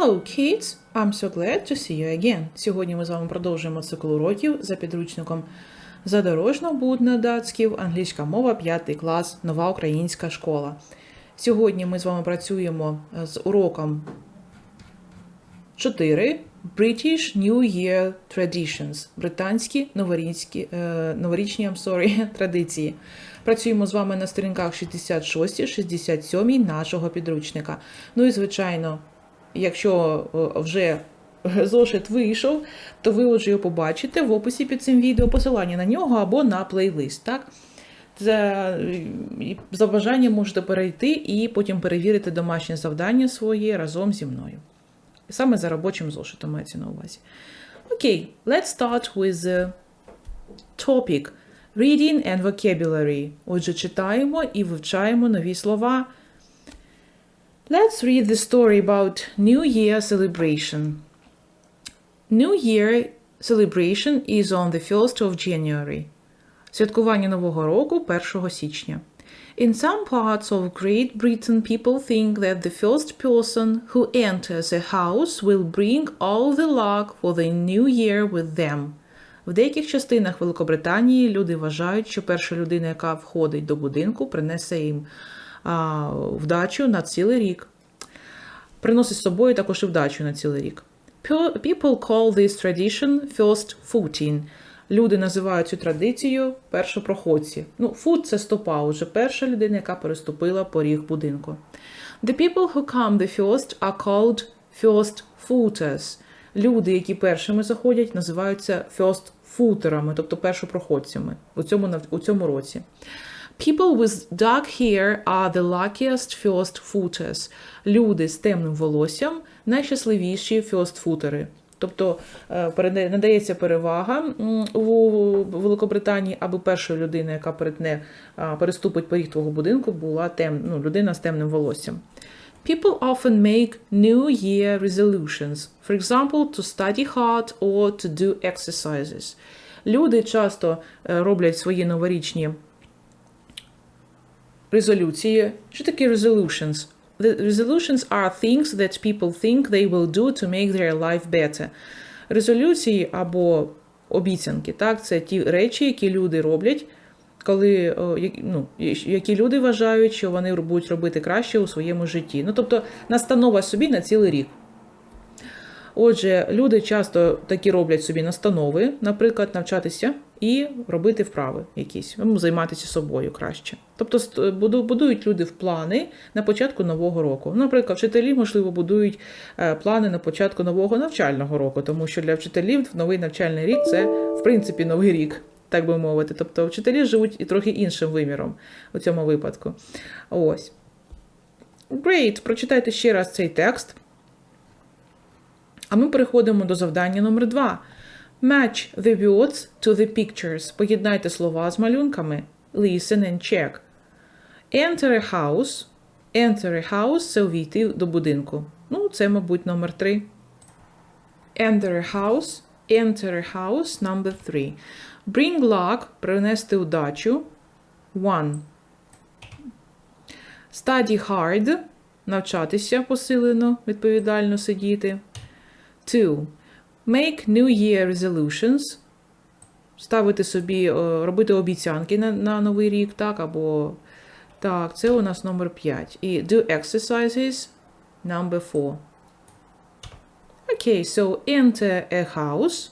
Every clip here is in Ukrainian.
Hello, kids! I'm so glad to see you again. Сьогодні ми з вами продовжуємо цикл уроків за підручником Задорожно будно датськів, англійська мова, 5 клас, нова українська школа. Сьогодні ми з вами працюємо з уроком 4 British New Year Traditions. Британські новорічні, е, новорічні I'm sorry, традиції. Працюємо з вами на сторінках 66-67 нашого підручника. Ну і звичайно, якщо е, вже зошит вийшов, то ви вже його побачите в описі під цим відео посилання на нього або на плейлист. Так? За, за бажанням можете перейти і потім перевірити домашнє завдання своє разом зі мною. Саме за робочим зошитом мається на увазі. Окей, let's start with the topic reading and vocabulary. Отже, читаємо і вивчаємо нові слова. Let's read the story about New Year celebration. New Year celebration is on the 1st of January. Святкування Нового року 1 січня. In some parts of Great Britain, people think that the first person who enters a house will bring all the luck for the new year with them. В деяких частинах Великобританії люди вважають, що перша людина, яка входить до будинку, принесе їм вдачу на цілий рік. Приносить з собою також і вдачу на цілий рік. People call this tradition first footing. Люди називають цю традицію першопроходці. Ну, foot – це стопа, уже перша людина, яка переступила поріг будинку. The people who come the first are called first footers. Люди, які першими заходять, називаються first footerами, тобто першопроходцями у цьому, у цьому році. People with dark hair are the luckiest first footers. Люди з темним волоссям найщасливіші first footери. Тобто е, надається перевага у Великобританії, аби перша людина, яка перетне, переступить поріг твого будинку, була тем, ну, людина з темним волоссям. People often make New Year resolutions, for example, to study hard or to do exercises. Люди часто е, роблять свої новорічні резолюції. Що таке resolutions? The resolutions are things that people think they will do to make their life better. Резолюції або обіцянки, так, це ті речі, які люди роблять, коли ну, які люди вважають, що вони будуть робити краще у своєму житті. Ну, тобто, настанова собі на цілий рік. Отже, люди часто такі роблять собі настанови, наприклад, навчатися і робити вправи якісь, ну, займатися собою краще. Тобто будують люди в плани на початку нового року. Наприклад, вчителі, можливо, будують е, плани на початку нового навчального року, тому що для вчителів новий навчальний рік це, в принципі, новий рік, так би мовити. Тобто вчителі живуть і трохи іншим виміром у цьому випадку. Ось. Great. Прочитайте ще раз цей текст. А ми переходимо до завдання номер 2. Match the words to the pictures. Поєднайте слова з малюнками. Listen and check. Enter a house. Enter a house це увійти до будинку. Ну, це, мабуть, номер 3. Enter a house. Enter a house number 3. Bring luck принести удачу. One. Study hard навчатися посилено, відповідально сидіти. Two. Make New Year resolutions. Ставити собі, е, робити обіцянки на, на новий рік, так, або так, це у нас номер 5. І do exercises number 4. Окей, so enter a house.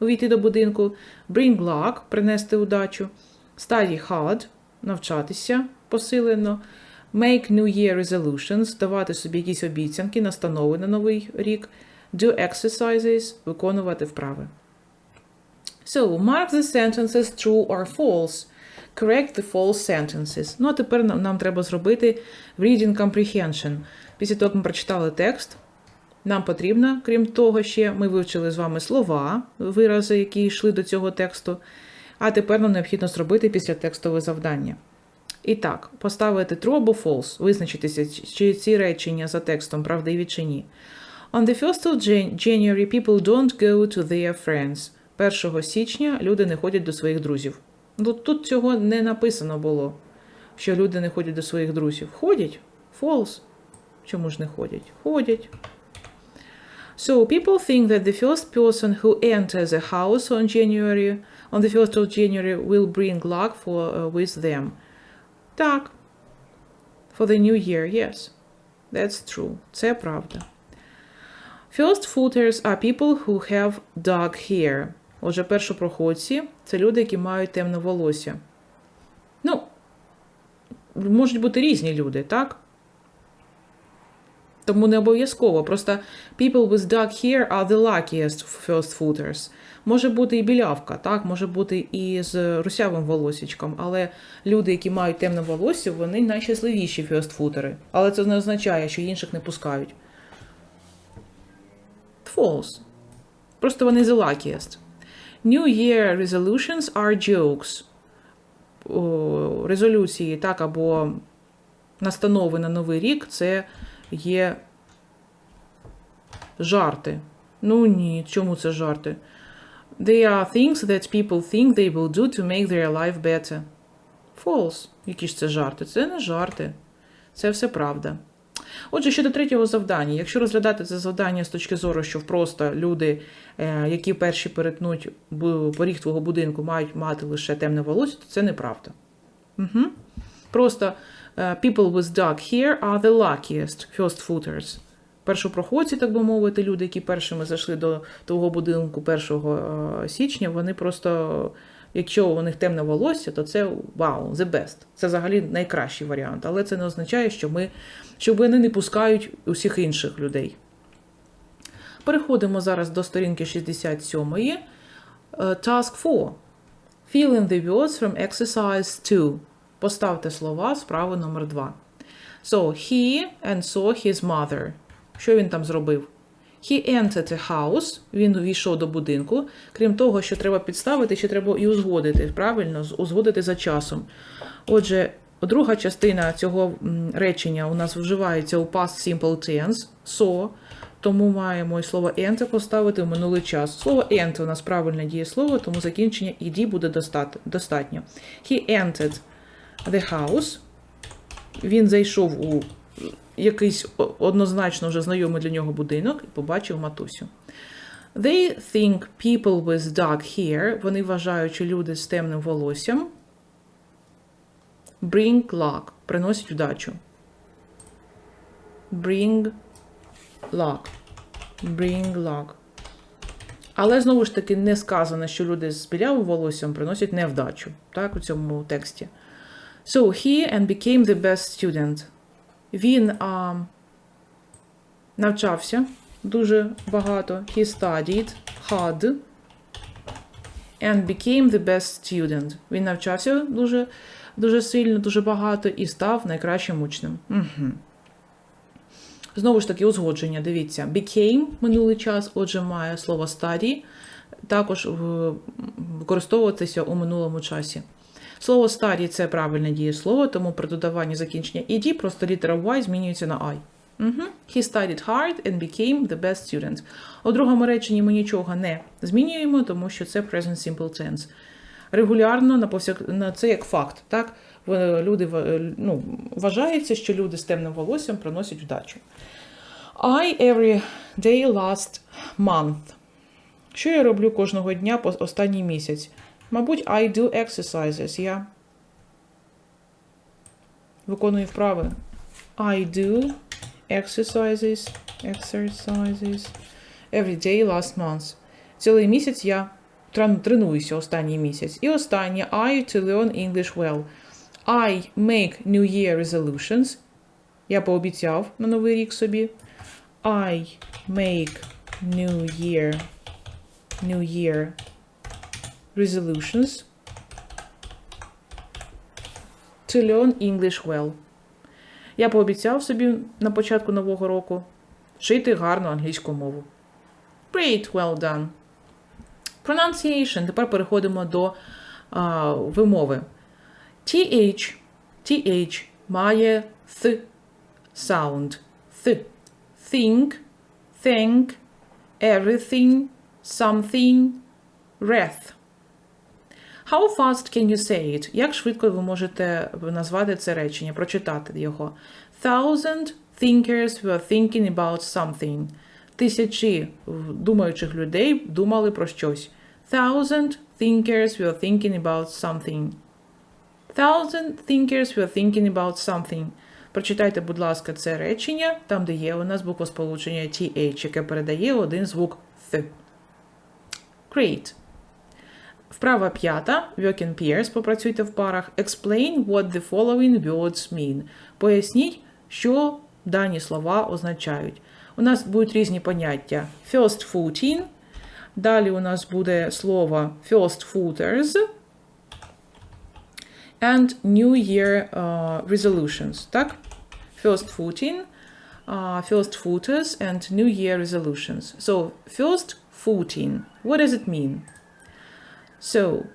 Увійти до будинку. Bring luck, принести удачу. Study hard, навчатися посилено. Make New Year resolutions, давати собі якісь обіцянки, настанови на новий рік. Do exercises, виконувати вправи. So, mark the sentences true or false. Correct the false sentences. Ну, а тепер нам, нам треба зробити reading comprehension. Після того, як ми прочитали текст, нам потрібно, крім того, ще ми вивчили з вами слова, вирази, які йшли до цього тексту. А тепер нам необхідно зробити після текстове завдання. І так, поставити true або false, визначитися, чи ці речення за текстом правдиві чи ні. On the 1st of Jan- January, people don't go to their friends. 1 січня люди не ходять до своїх друзів. Ну, тут цього не написано було, що люди не ходять до своїх друзів. Ходять? False. Чому ж не ходять? Ходять. So people think that the first person who enters a house on January on the 1st of January will bring luck for uh, with them. Так. For the new year, yes. That's true. Це правда. First footers are people who have dark hair. Отже, першопроходці це люди, які мають темне волосся. Ну, можуть бути різні люди, так? Тому не обов'язково. Просто people with dark hair are the luckiest first footers. Може бути і білявка, так, може бути і з русявим волосічком, але люди, які мають темне волосся, вони найщасливіші ферстфутери. Але це не означає, що інших не пускають. False. Просто вони the luckiest. New Year resolutions are jokes. О, резолюції, так, або настанови на Новий рік це є жарти. Ну ні, чому це жарти? They are things that people think they will do to make their life better. False. Які ж це жарти? Це не жарти. Це все правда. Отже, щодо третього завдання, якщо розглядати це завдання з точки зору, що просто люди, е, які перші перетнуть поріг твого будинку, мають мати лише темне волосся, то це неправда. Угу. Просто е, people with dark hair are the luckiest first footers. Першопроходці, так би мовити, люди, які першими зайшли до того будинку 1 е, січня, вони просто, якщо у них темне волосся, то це вау, the best. Це взагалі найкращий варіант. Але це не означає, що ми, що вони не пускають усіх інших людей. Переходимо зараз до сторінки 67. Е, Task 4. Fill in the words from exercise 2. Поставте слова справи номер 2. So, he and saw his mother. Що він там зробив? He entered a house, він увійшов до будинку. Крім того, що треба підставити, ще треба і узгодити, правильно, узгодити за часом. Отже, друга частина цього речення у нас вживається у past simple tense, so, тому маємо і слово enter поставити в минулий час. Слово enter у нас правильне дієслово, тому закінчення ed буде достатньо. He entered the house, він зайшов у якийсь однозначно вже знайомий для нього будинок і побачив матусю. They think people with dark hair, вони вважають, що люди з темним волоссям bring luck, приносять вдачу. Bring luck. Bring luck. Але знову ж таки не сказано, що люди з білявим волоссям приносять невдачу, так, у цьому тексті. So he and became the best student. Він а, навчався дуже багато. He studied hard and became the best student. Він навчався дуже, дуже сильно, дуже багато і став найкращим учнем. Угу. Знову ж таки, узгодження. Дивіться, became минулий час, отже, має слово study, також використовуватися у минулому часі. Слово study – це правильне дієслово, тому при додаванні закінчення ed просто літера Y змінюється на I. Угу. He studied hard and became the best student. У другому реченні ми нічого не змінюємо, тому що це present simple tense. Регулярно на повсяк... це як факт. Так? Люди ну, вважається, що люди з темним волоссям приносять вдачу. I every day last month. Що я роблю кожного дня по останній місяць? Мабуть, I do exercises. Я виконую вправи. I do exercises, exercises every day last month. Цілий місяць я тренуюся останній місяць. І останнє I to learn English well. I make New Year resolutions. Я пообіцяв на новий рік собі. I make New Year New Year resolutions to learn English well. Я пообіцяв собі на початку нового року вчити гарну англійську мову. Great, well done. Pronunciation. Тепер переходимо до а, вимови. TH, TH має th sound. Th. Think, think, everything, something, breath. How fast can you say it? Як швидко ви можете назвати це речення, прочитати його? Thousand thinkers were thinking about something. Тисячі думаючих людей думали про щось. Thousand thinkers were thinking about something. Thousand thinkers were thinking about something. Прочитайте, будь ласка, це речення, там, де є у нас буквосполучення TH, яке передає один звук th. Great. Вправа п'ята. Work in pairs. Попрацюйте в парах. Explain what the following words mean. Поясніть, що дані слова означають. У нас будуть різні поняття. First footing. Далі у нас буде слово first footers. And New Year uh, resolutions. Так? First footing, uh, first footers, and New Year resolutions. So, first footing. What does it mean? So,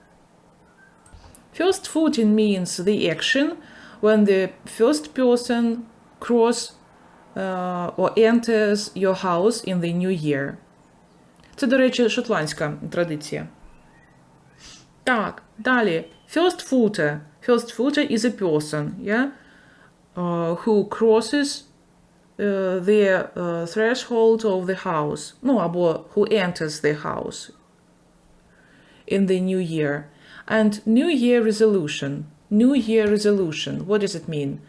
first footing means the action when the first person cross uh, or enters your house in the new year. Це, до речі, шотландська традиція. Так, далі. First footer. First footer is a person, yeah? uh, who crosses uh, the uh, threshold of the house. Ну, або who enters the house In the new year. And New Year resolution. New Year resolution. What does it mean?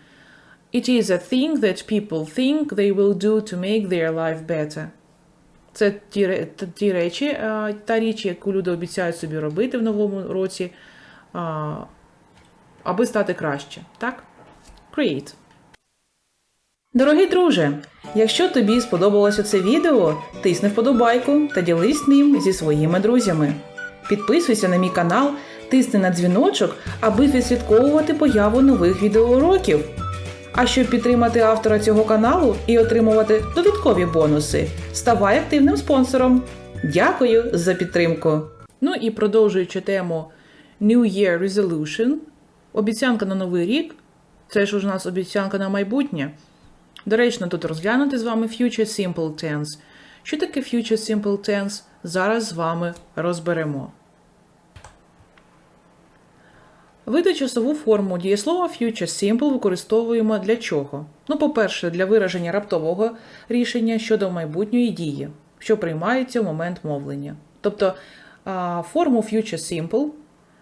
It is a thing that people think they will do to make their life better. Це ті, ті речі, та річ, яку люди обіцяють собі робити в новому році, аби стати краще. Так? Great. Дорогий друже, якщо тобі сподобалося це відео, тисни вподобайку та ділись ним зі своїми друзями. Підписуйся на мій канал, тисни на дзвіночок, аби відслідковувати появу нових відеоуроків. А щоб підтримати автора цього каналу і отримувати додаткові бонуси, ставай активним спонсором. Дякую за підтримку. Ну і продовжуючи тему New Year Resolution, обіцянка на новий рік. Це ж у нас обіцянка на майбутнє. Доречно тут розглянути з вами Future Simple Tense. Що таке Future Simple Tense? Зараз з вами розберемо. Видачасову форму дієслова Future Simple використовуємо для чого? Ну, по-перше, для вираження раптового рішення щодо майбутньої дії, що приймається в момент мовлення. Тобто форму Future Simple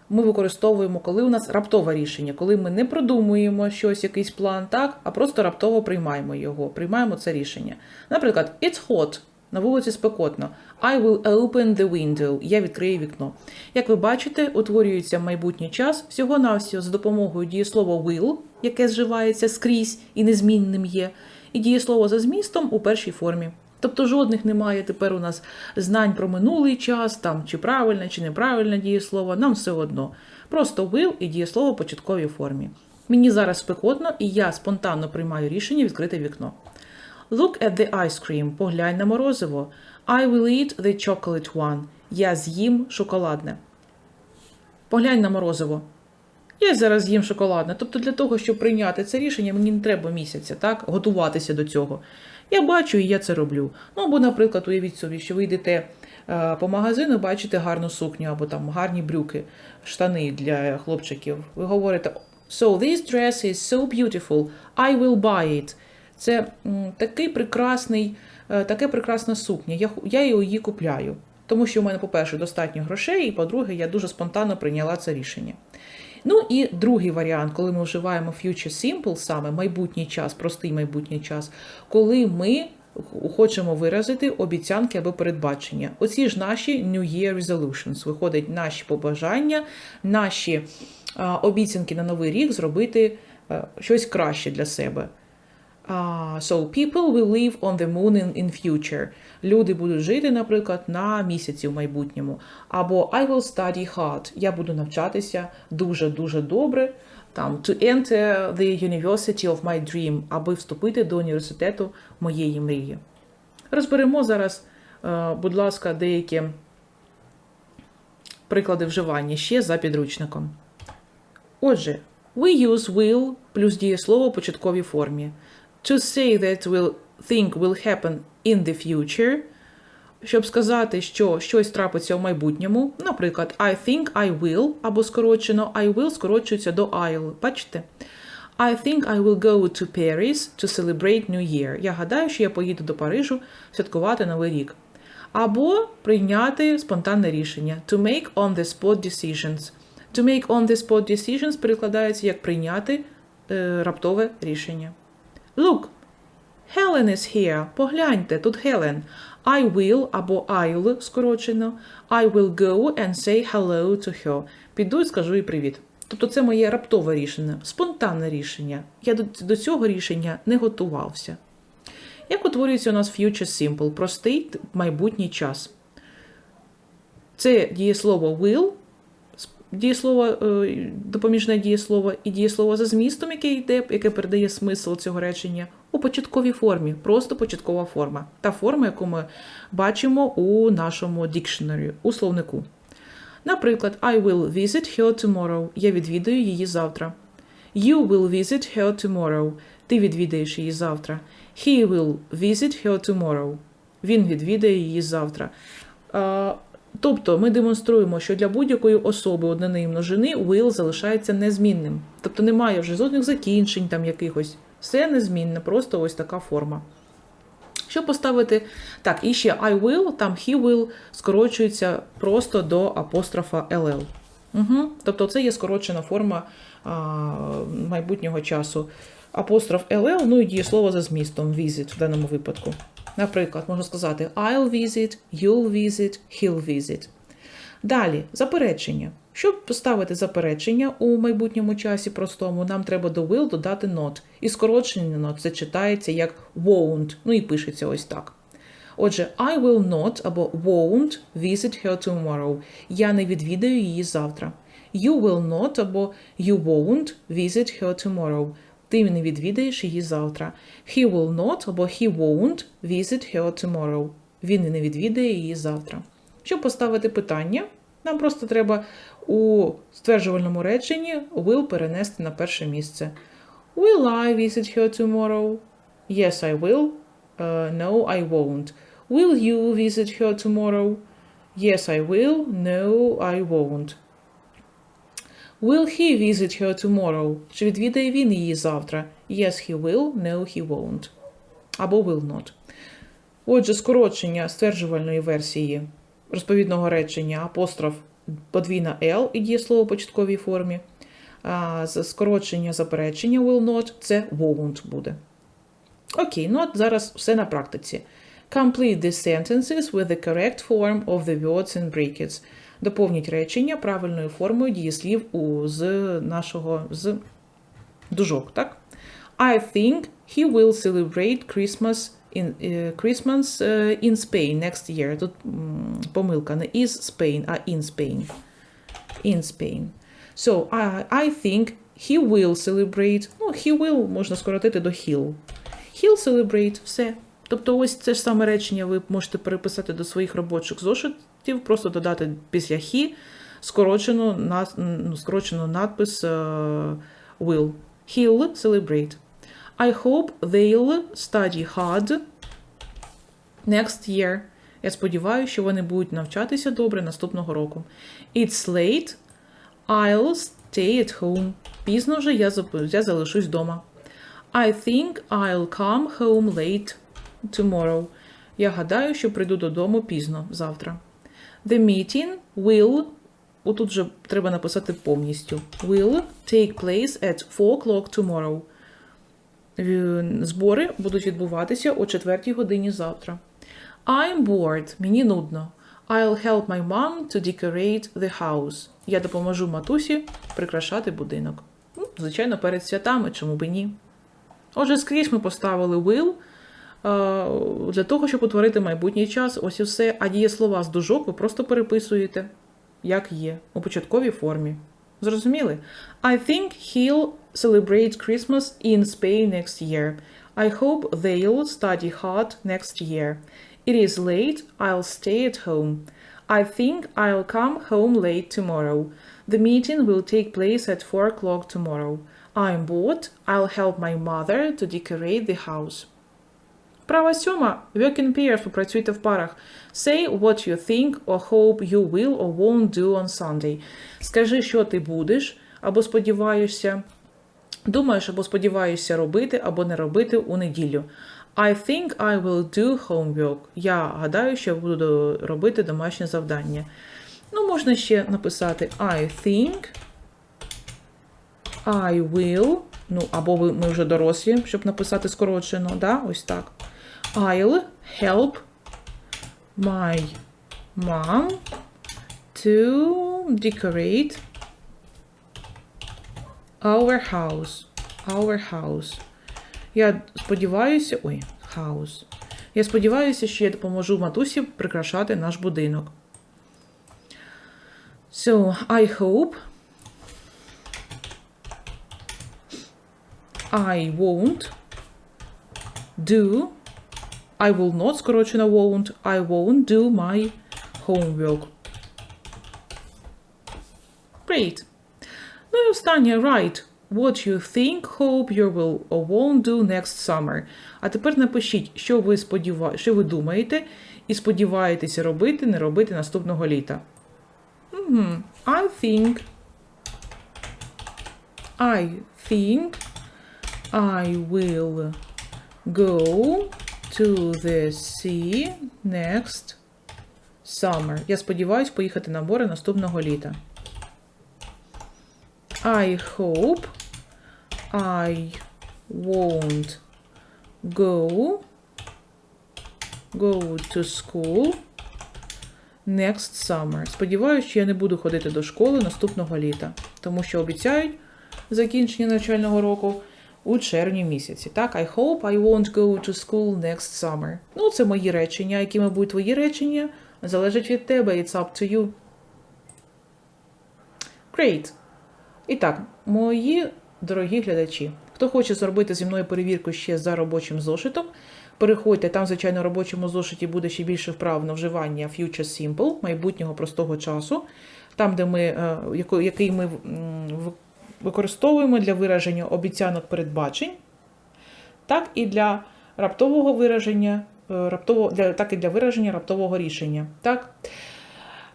ми використовуємо, коли у нас раптове рішення, коли ми не продумуємо щось, якийсь план, так, а просто раптово приймаємо його, приймаємо це рішення. Наприклад, it's hot. На вулиці спекотно. I will open the window. Я відкрию вікно. Як ви бачите, утворюється майбутній час всього-навсього з допомогою дієслова will, яке зживається скрізь і незмінним є, і дієслово за змістом у першій формі. Тобто жодних немає тепер у нас знань про минулий час, там чи правильне, чи неправильне дієслово, нам все одно. Просто will і дієслово в початковій формі. Мені зараз спекотно, і я спонтанно приймаю рішення відкрити вікно. Look at the ice cream. Поглянь на морозиво. I will eat the chocolate one. Я з'їм шоколадне. Поглянь на морозиво. Я зараз з'їм шоколадне. Тобто для того, щоб прийняти це рішення, мені не треба місяця, так? Готуватися до цього. Я бачу і я це роблю. Ну, або, наприклад, уявіть собі, що ви йдете е, по магазину, бачите гарну сукню, або там гарні брюки, штани для хлопчиків. Ви говорите: So this dress is so beautiful, I will buy it. Це такий прекрасний, е, таке прекрасна сукня. Я, я її купляю. Тому що в мене, по-перше, достатньо грошей, і по-друге, я дуже спонтанно прийняла це рішення. Ну і другий варіант, коли ми вживаємо future simple, саме майбутній час, простий майбутній час, коли ми хочемо виразити обіцянки або передбачення. Оці ж наші New Year Resolutions. Виходить наші побажання, наші обіцянки на новий рік зробити а, щось краще для себе. So people will live on the moon in, in future. Люди будуть жити, наприклад, на місяці в майбутньому. Або I will study hard. Я буду навчатися дуже-дуже добре. Там to enter the university of my dream, аби вступити до університету моєї мрії. Розберемо зараз, е, будь ласка, деякі приклади вживання ще за підручником. Отже, we use will плюс дієслово в початковій формі. To say that will think will happen in the future. Щоб сказати, що щось трапиться в майбутньому. Наприклад, I think I will, або скорочено I will скорочується до I'll. Бачите? I think I will go to Paris to celebrate New Year. Я гадаю, що я поїду до Парижу святкувати Новий рік. Або прийняти спонтанне рішення. To make on the spot decisions. To make on the spot decisions перекладається як прийняти е, раптове рішення. Look, Helen is here. Погляньте, тут Хелен. I will або I'll скорочено. I will go and say hello to her. Піду і скажу їй привіт. Тобто це моє раптове рішення, спонтанне рішення. Я до, цього рішення не готувався. Як утворюється у нас future simple? Простий майбутній час. Це дієслово will, дієслово, е, допоміжне дієслово і дієслово за змістом, яке йде, яке передає смисл цього речення у початковій формі, просто початкова форма. Та форма, яку ми бачимо у нашому dictionary, у словнику. Наприклад, I will visit her tomorrow. Я відвідаю її завтра. You will visit her tomorrow. Ти відвідаєш її завтра. He will visit her tomorrow. Він відвідає її завтра. Тобто ми демонструємо, що для будь-якої особи однини і множини will залишається незмінним. Тобто немає вже жодних закінчень там якихось. Все незмінне, просто ось така форма. Що поставити? Так, і ще I will, там he will скорочується просто до апострофа ll. Угу. Тобто це є скорочена форма а, майбутнього часу. Апостроф ll, ну і дієслово за змістом visit в даному випадку. Наприклад, можна сказати I'll visit, you'll visit, he'll visit. Далі, заперечення. Щоб поставити заперечення у майбутньому часі простому, нам треба до will додати not. І скорочення not це читається як won't, ну і пишеться ось так. Отже, I will not або won't visit her tomorrow. Я не відвідаю її завтра. You will not або you won't visit her tomorrow. Ти не відвідаєш її завтра. He will not або he won't visit her tomorrow. Він не відвідає її завтра. Щоб поставити питання, нам просто треба у стверджувальному реченні will перенести на перше місце. Will I visit her tomorrow? Yes, I will. Uh, no, I won't. Will you visit her tomorrow? Yes, I will. No, I won't. Will he visit her tomorrow? Чи відвідає він її завтра? Yes, he will. No, he won't. Або will not. Отже, скорочення стверджувальної версії розповідного речення апостроф подвійна L і дієслово початковій формі. А скорочення заперечення will not це won't буде. Окей, ну от зараз все на практиці. Complete these sentences with the correct form of the words in brackets. Доповніть речення правильною формою дієслів у, з нашого з дужок, так? I think he will celebrate Christmas in, е, Christmas е, in Spain next year. Тут помилка не is Spain, а in Spain. In Spain. So, I, I think he will celebrate. Ну, he will можна скоротити до he'll. He'll celebrate, все. Тобто ось це ж саме речення ви можете переписати до своїх робочих зошитів, просто додати після he скорочену, ну, скорочену надпис е, will. He'll celebrate. I hope they'll study hard next year. Я сподіваюся, що вони будуть навчатися добре наступного року. It's late. I'll stay at home. Пізно вже я, я залишусь вдома. I think I'll come home late tomorrow. Я гадаю, що прийду додому пізно завтра. The meeting will. Отут же треба написати повністю. Will take place at 4 o'clock tomorrow. Е, Збори будуть відбуватися о 4 годині завтра. I'm bored. Мені нудно. I'll help my mom to decorate the house. Я допоможу матусі прикрашати будинок. Ну, звичайно, перед святами, чому б і ні. Отже, скрізь ми поставили will для того, щоб утворити майбутній час. Ось і все. А дієслова з дужок ви просто переписуєте, як є, у початковій формі. Зрозуміли? I think he'll celebrate Christmas in Spain next year. I hope they'll study hard next year. It is late. I'll stay at home. I think I'll come home late tomorrow. The meeting will take place at 4 o'clock tomorrow. I'm bored. I'll help my mother to decorate the house. Права сьома. Work in pairs. Попрацюйте в парах. Say what you think or hope you will or won't do on Sunday. Скажи, що ти будеш або сподіваєшся Думаєш або сподіваєшся робити, або не робити у неділю. I think I will do homework. Я гадаю, що буду робити домашнє завдання. Ну, можна ще написати I think I will. Ну, або ми вже дорослі, щоб написати скорочено, да? ось так. I'll help my mom to decorate our house. Our house. Я сподіваюся. Ой, house. Я сподіваюся, що я допоможу матусі прикрашати наш будинок. So, I hope I won't do. I will not, скорочено won't. I won't do my homework. Great. Ну і останнє, right. What you think, hope you will or won't do next summer. А тепер напишіть, що ви сподіва... що ви думаєте і сподіваєтеся робити, не робити наступного літа. Угу. I think. I think I will go to the sea next summer. Я сподіваюсь поїхати на море наступного літа. I hope I won't go go to school next summer. Сподіваюся, що я не буду ходити до школи наступного літа, тому що обіцяють закінчення навчального року у червні місяці. Так, I hope I won't go to school next summer. Ну, це мої речення. Якими будуть твої речення, залежить від тебе. It's up to you. Great. І так, мої дорогі глядачі, хто хоче зробити зі мною перевірку ще за робочим зошитом, переходьте, там, звичайно, в робочому зошиті буде ще більше вправ на вживання Future Simple, майбутнього простого часу, там, де ми, е, який ми використовуємо для вираження обіцянок передбачень, так і для раптового вираження, е, раптово, для, так і для вираження раптового рішення. Так?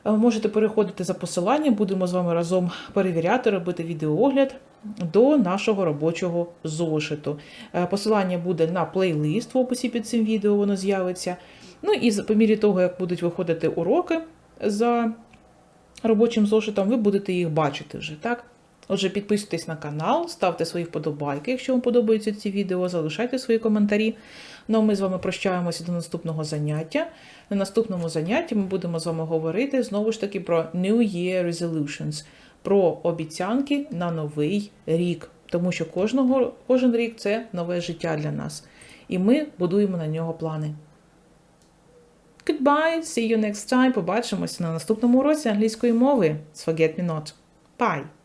Е, Можете переходити за посиланням, будемо з вами разом перевіряти, робити відеоогляд до нашого робочого зошиту. Е, Посилання буде на плейлист в описі під цим відео, воно з'явиться. Ну і по мірі того, як будуть виходити уроки за робочим зошитом, ви будете їх бачити вже, так? Отже, підписуйтесь на канал, ставте свої вподобайки, якщо вам подобаються ці відео, залишайте свої коментарі. Ну а ми з вами прощаємося до наступного заняття. На наступному занятті ми будемо з вами говорити знову ж таки про New Year Resolutions, про обіцянки на новий рік. Тому що кожного, кожен рік це нове життя для нас. І ми будуємо на нього плани. Goodbye, see you next time. Побачимося на наступному уроці англійської мови Forget Me Not. Bye!